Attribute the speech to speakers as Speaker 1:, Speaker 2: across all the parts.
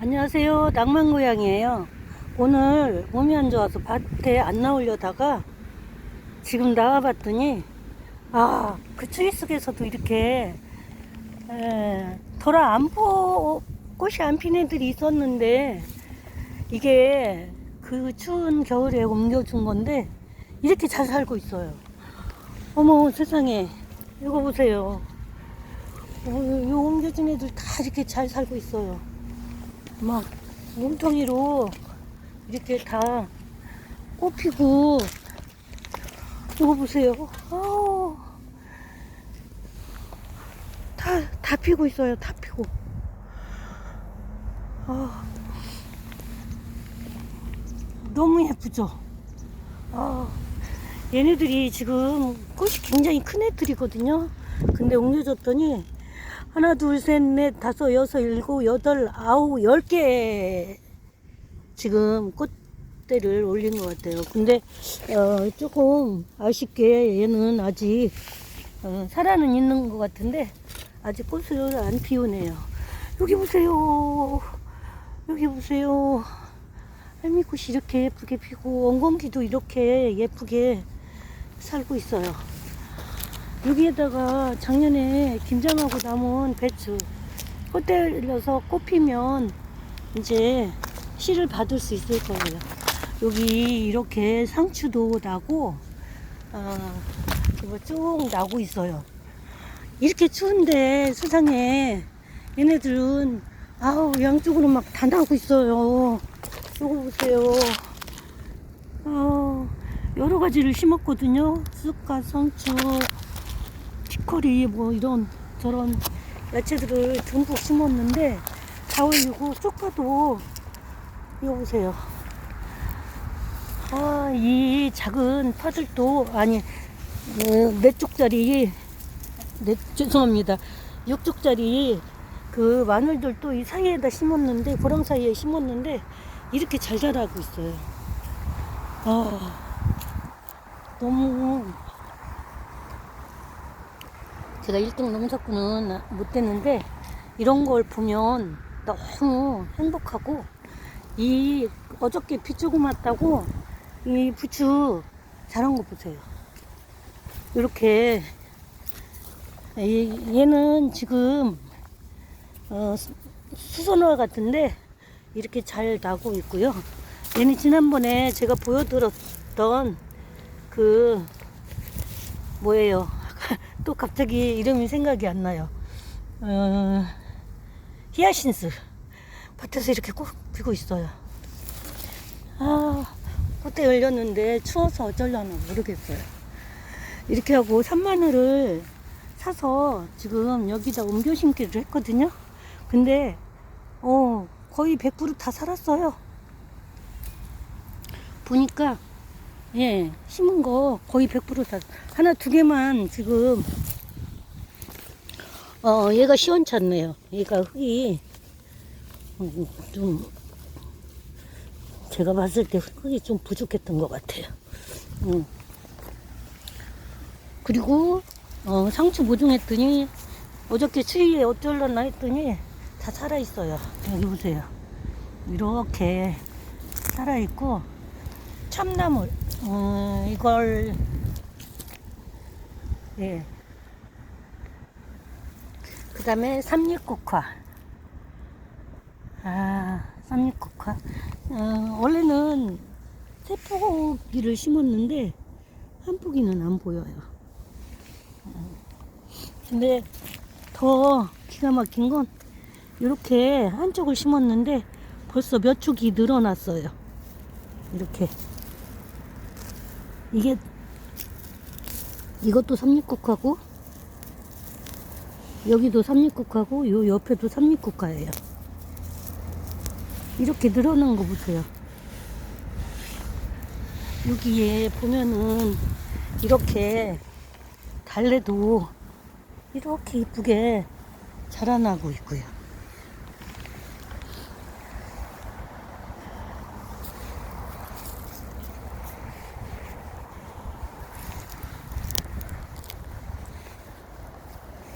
Speaker 1: 안녕하세요. 낭만고양이에요. 오늘 몸이 안 좋아서 밭에 안 나오려다가 지금 나와봤더니 아, 그 추위 속에서도 이렇게 에, 돌아 안보 꽃이 안 핀 애들이 있었는데 이게 그 추운 겨울에 옮겨준 건데 이렇게 잘 살고 있어요. 어머 세상에 이거 보세요. 어, 요 옮겨준 애들 다 이렇게 잘 살고 있어요. 막 몸통이로 이렇게 다 꽃피고 이거 보세요. 아우, 다, 다 피고 있어요. 다 피고. 아, 너무 예쁘죠? 아, 얘네들이 지금 꽃이 굉장히 큰 애들이거든요. 근데 옮겨줬더니 하나, 둘, 셋, 넷, 다섯, 여섯, 일곱, 여덟, 아홉, 열 개 지금 꽃대를 올린 것 같아요. 근데 어, 조금 아쉽게 얘는 아직 어, 살아는 있는 것 같은데 아직 꽃을 안 피우네요. 여기 보세요. 여기 보세요. 할미꽃이 이렇게 예쁘게 피고 원공기도 이렇게 예쁘게 살고 있어요. 여기에다가 작년에 김장하고 남은 배추 꽃대려서 꽃 피면 이제 씨를 받을 수 있을 거예요. 여기 이렇게 상추도 나고 아, 쭉 나고 있어요. 이렇게 추운데 세상에 얘네들은 아우 양쪽으로 막 다 나고 있어요. 이거 보세요. 아, 여러 가지를 심었거든요. 쑥갓, 상추, 피커리 뭐 이런 저런 야채들을 듬뿍 심었는데 다 올리고 쑥가도 이거 보세요. 아, 이 작은 파들도 아니 어, 몇 쪽짜리 네, 죄송합니다. 6쪽짜리 그 마늘들도 이 사이에다 심었는데 보랑 사이에 심었는데 이렇게 잘 자라고 있어요. 아, 너무 제가 1등 농사꾼은 못 됐는데 이런 걸 보면 너무 행복하고 이 어저께 비 조금 왔다고 이 부추 자란 거 보세요. 이렇게 이- 얘는 지금 어, 수- 수선화 같은데 이렇게 잘 나고 있고요. 얘는 지난번에 제가 보여드렸던 그 뭐예요? 또 갑자기 이름이 생각이 안 나요. 어, 히아신스 밭에서 이렇게 꼭 피고 있어요. 아, 꽃대 열렸는데 추워서 어쩌려나 모르겠어요. 이렇게 하고 산마늘을 사서 지금 여기다 옮겨 심기를 했거든요. 근데 어 거의 100%다 살았어요. 보니까 예 심은 거 거의 100%다 하나 두 개만 지금 어 얘가 시원찮네요. 얘가 흙이 음, 좀 제가 봤을 때 흙이 좀 부족했던 것 같아요. 음. 그리고 어, 상추 모종했더니 어저께 추위에 어쩔려나 했더니 다 살아있어요. 여기 보세요. 이렇게 살아있고 참나물 어, 이걸 예. 그 다음에 삼립국화 아 삼립국화 어, 원래는 세포기를 심었는데 한 포기는 안 보여요. 근데 더 기가 막힌 건 이렇게 한쪽을 심었는데 벌써 몇 축이 늘어났어요. 이렇게 이게 이것도 삼립국화고 여기도 삼립국화고 요 옆에도 삼립국화예요. 이렇게 늘어난 거 보세요. 여기에 보면은 이렇게 달래도 이렇게 이쁘게 자라나고 있고요.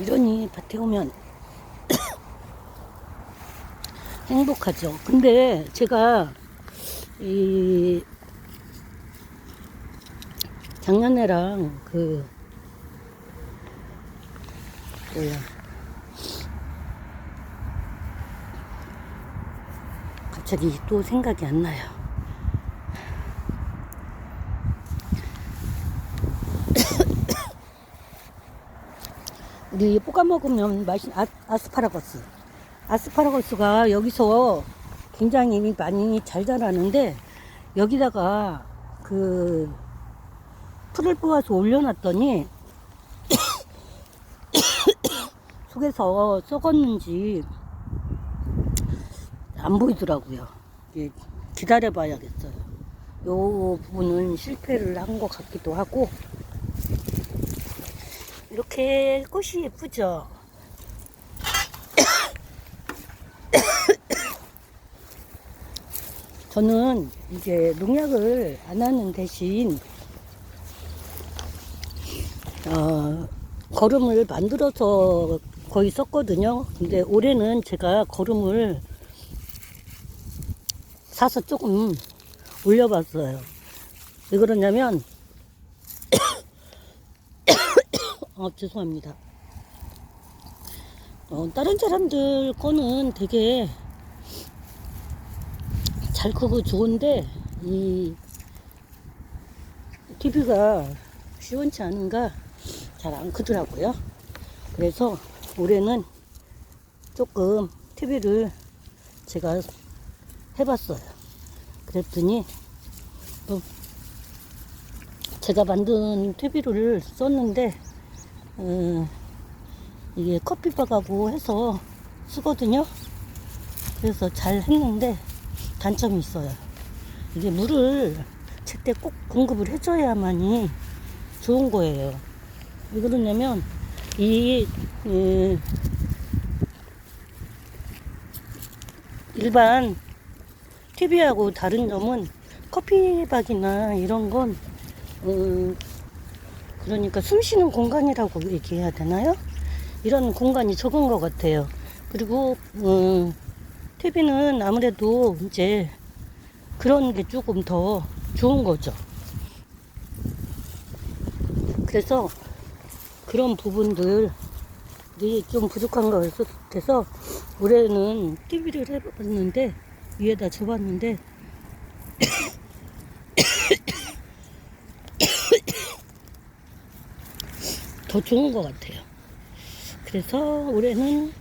Speaker 1: 이러니 밭에 오면 행복하죠. 근데 제가 이 작년에랑 그 뭐야 갑자기 또 생각이 안 나요. 우리 볶아 먹으면 맛이 아, 아스파라거스. 아스파라거스가 여기서 굉장히 많이 잘 자라는데 여기다가 그 풀을 뽑아서 올려놨더니 속에서 썩었는지 안 보이더라고요. 기다려봐야겠어요. 요 부분은 실패를 한 것 같기도 하고 이렇게 꽃이 예쁘죠. 저는 이제 농약을 안 하는 대신 어, 거름을 만들어서 거의 썼거든요. 근데 올해는 제가 거름을 사서 조금 올려봤어요. 왜 그러냐면 어, 죄송합니다. 어, 다른 사람들 거는 되게 잘 크고 좋은데 이 TV가 시원치 않은가 잘 안 크더라고요. 그래서 올해는 조금 TV를 제가 해봤어요. 그랬더니 또 제가 만든 TV를 썼는데 음, 이게 커피바하고 해서 쓰거든요. 그래서 잘 했는데 단점이 있어요. 이게 물을 제때 꼭 공급을 해줘야만이 좋은 거예요. 왜 그러냐면 이, 이 일반 TV하고 다른 점은 커피박이나 이런 건 음, 그러니까 숨 쉬는 공간이라고 얘기해야 되나요? 이런 공간이 적은 것 같아요. 그리고 음, TV는 아무래도 이제 그런 게 조금 더 좋은 거죠. 그래서 그런 부분들이 좀 부족한 것 같아서 올해는 TV를 해봤는데 위에다 줘봤는데 더 좋은 것 같아요. 그래서 올해는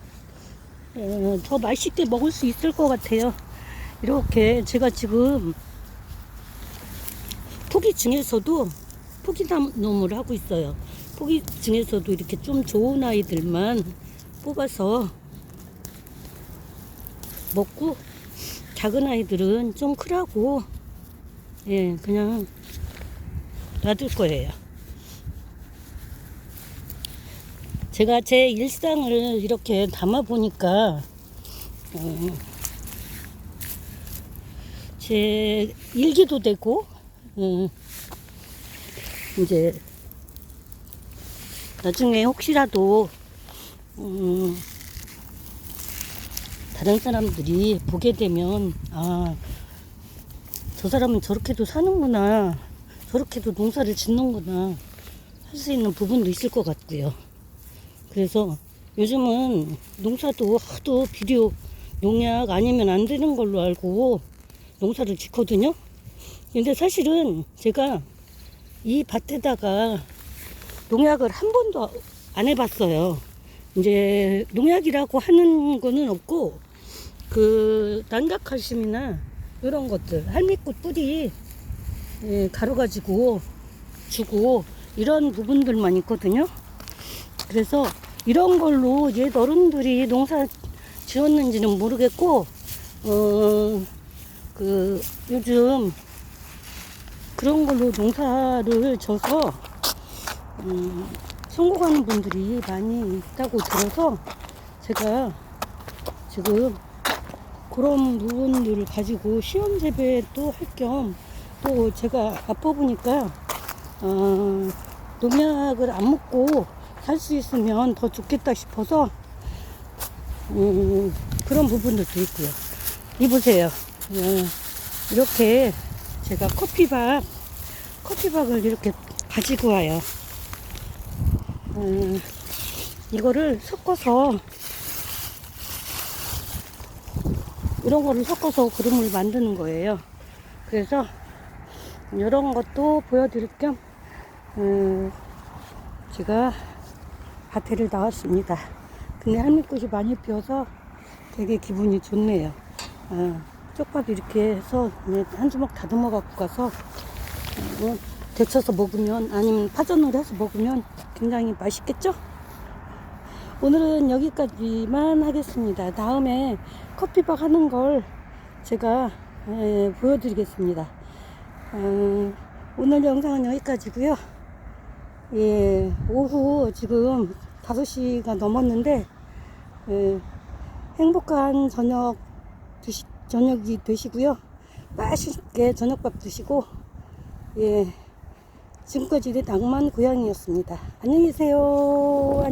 Speaker 1: 어, 더 맛있게 먹을 수 있을 것 같아요. 이렇게 제가 지금 포기 중에서도 포기나무를 하고 있어요. 포기 중에서도 이렇게 좀 좋은 아이들만 뽑아서 먹고 작은 아이들은 좀 크라고 예 그냥 놔둘 거예요. 제가 제 일상을 이렇게 담아 보니까 어, 제 일기도 되고 음, 이제 나중에 혹시라도 음, 다른 사람들이 보게 되면 아 저 사람은 저렇게도 사는구나 저렇게도 농사를 짓는구나 할 수 있는 부분도 있을 것 같고요. 그래서 요즘은 농사도 하도 비료 농약 아니면 안 되는 걸로 알고 농사를 짓거든요. 근데 사실은 제가 이 밭에다가 농약을 한 번도 안 해봤어요. 이제 농약이라고 하는 거는 없고 그 난각칼슘이나 이런 것들 할미꽃 뿌리 예, 가루 가지고 주고 이런 부분들만 있거든요. 그래서 이런 걸로 옛 어른들이 농사 지었는지는 모르겠고 어 그 요즘 그런 걸로 농사를 져서 음, 성공하는 분들이 많이 있다고 들어서 제가 지금 그런 부분들을 가지고 시험 재배도 할 겸 또 제가 아파 보니까 어, 농약을 안 먹고 살수 있으면 더 좋겠다 싶어서 음, 그런 부분들도 있고요. 이보세요. 예, 이렇게 제가 커피밥, 커피밥을 이렇게 가지고 와요. 음, 이거를 섞어서 이런 거를 섞어서 그림을 만드는 거예요. 그래서 이런 것도 보여드릴 겸 음, 제가 밭에를 나왔습니다. 근데 할미꽃이 많이 피어서 되게 기분이 좋네요. 어, 쪽밥 이렇게 해서 한 주먹 다듬어 갖고 가서 어, 뭐 데쳐서 먹으면 아니면 파전을 해서 먹으면 굉장히 맛있겠죠? 오늘은 여기까지만 하겠습니다. 다음에 커피밥 하는 걸 제가 예, 보여드리겠습니다. 어, 오늘 영상은 여기까지고요. 예, 오후 지금 5시가 넘었는데 예, 행복한 저녁 드시, 저녁이 되시고요. 맛있게 저녁밥 드시고 예, 지금까지 내 낭만 고양이였습니다. 안녕히 계세요.